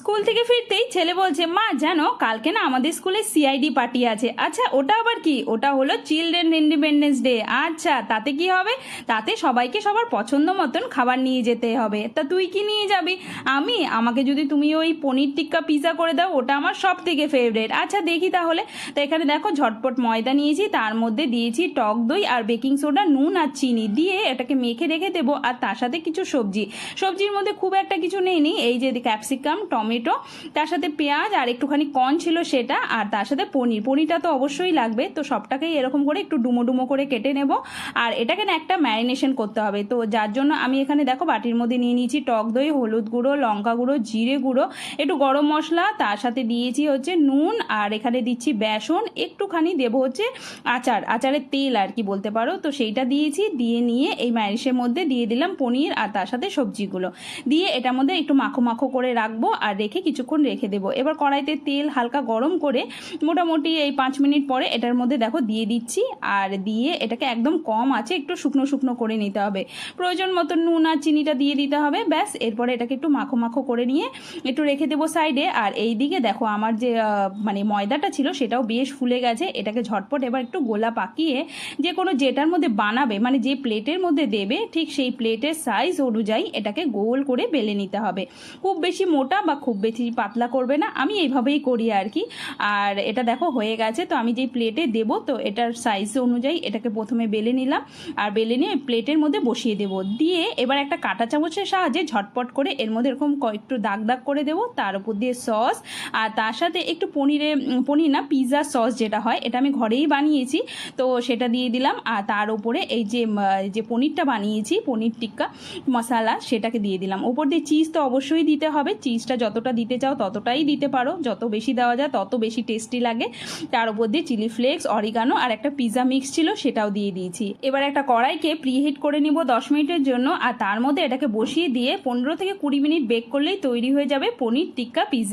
School থেকে ফিরতেই ছেলে বলছে, মা, জানো, কালকে না আমাদের স্কুলে সিআইডি পার্টি আছে। আচ্ছা ওটা আবার কি? ওটা হলো চিলড্রেন ইন্ডিপেন্ডেন্স ডে আচ্ছা তাতে কি হবে? তাতে সবাইকে সবার পছন্দ মতন খাবার নিয়ে যেতে হবে। তা তুই কি নিয়ে যাবি? আমি? আমাকে যদি তুমি ওই পনির টিক্কা পিৎজা করে দাও, ওটা আমার সব থেকে ফেভারেট আচ্ছা দেখি তাহলে। তো এখানে দেখো, ঝটপট ময়দা নিয়েছি, তার মধ্যে দিয়েছি টক দই আর বেকিং সোডা, নুন আর চিনি। দিয়ে এটাকে মেখে রেখে দেবো, আর তার সাথে কিছু সবজি। সবজির মধ্যে খুব একটা কিছু নেই নি এই যে ক্যাপসিকাম, টমেটো তার সাথে পেঁয়াজ আর একটুখানি কর্ন ছিল সেটা, আর তার সাথে পনির। পনিরটা তো অবশ্যই লাগবে, তো সবটাকেই এরকম করে একটু ডুমো ডুমো করে কেটে নেব। আর এটাকে না একটা ম্যারিনেশন করতে হবে, তো যার জন্য আমি এখানে দেখো বাটির মধ্যে নিয়ে নিয়েছি টক দই, হলুদ গুঁড়ো, লঙ্কা গুঁড়ো, জিরে গুঁড়ো, একটু গরম মশলা, তার সাথে দিয়েছি হচ্ছে নুন, আর এখানে দিচ্ছি বেসন, একটুখানি দেবো হচ্ছে আচার, আচারের তেল আর কি বলতে পারো। তো সেইটা দিয়েছি, দিয়ে নিয়ে এই ম্যারিসের মধ্যে দিয়ে দিলাম পনির আর তার সাথে সবজিগুলো। দিয়ে এটার মধ্যে একটু মাখো মাখো করে রাখব, আর রেখে কিছুক্ষণ রেখে দেবো। এবার কড়াইতে তেল হালকা গরম করে মোটামুটি এই পাঁচ মিনিট পরে এটার মধ্যে দেখো দিয়ে দিচ্ছি। আর দিয়ে এটাকে একদম কম আছে, একটু শুকনো শুকনো করে নিতে হবে। প্রয়োজন মতো নুন আর চিনিটা দিয়ে দিতে হবে, ব্যাস। এরপরে এটাকে একটু মাখো মাখো করে নিয়ে একটু রেখে দেবো সাইডে। আর এই দিকে দেখো আমার যে মানে ময়দাটা ছিল সেটাও বেশ ফুলে গেছে। এটাকে ঝটপট এবার একটু গোলা পাকিয়ে যে কোনো যেটার মধ্যে বানাবে মানে যে প্লেটের মধ্যে দেবে, ঠিক সেই প্লেটের সাইজ অনুযায়ী এটাকে গোল করে বেলে নিতে হবে। খুব বেশি মোটা বা খুব বেশি পাতলা করবে না। আমি এইভাবেই করি আর কি। আর এটা দেখো হয়ে গেছে। তো আমি যেই প্লেটে দেবো, তো এটার সাইজ অনুযায়ী এটাকে প্রথমে বেলে নিলাম। আর বেলে নিয়ে প্লেটের মধ্যে বসিয়ে দেবো। দিয়ে এবার একটা কাঁটা চামচের সাহায্যে ঝটপট করে এর মধ্যে এরকম কয়েকটু দাগ দাগ করে দেবো। তার উপর দিয়ে সস আর তার সাথে একটু পনিরে, পনির না পিৎজা সস যেটা হয়, এটা আমি ঘরেই বানিয়েছি। তো সেটা দিয়ে দিলাম। আর তার উপরে এই যে যে পনিরটা বানিয়েছি, পনির টিক্কা মশালা, সেটাকে দিয়ে দিলাম। ওপর দিয়ে চিজ তো অবশ্যই দিতে হবে। চিজটা যতটা দিতে চাও ততটাই দিতে পারো। যত বেশি দেওয়া যায় তত বেশি টেস্টি লাগে। তার উপর দিয়ে চিলি ফ্লেক্স অরিগানো আর একটা পিৎজা মিক্স ছিল সেটাও দিয়ে দিয়েছি। এবার একটা কড়াইকে প্রিহিট করে নিব দশ মিনিটের জন্য আর তার মধ্যে এটাকে বসিয়ে দিয়ে পনেরো থেকে কুড়ি মিনিট বেক করলেই তৈরি হয়ে যাবে পনির টিক্কা পিৎজা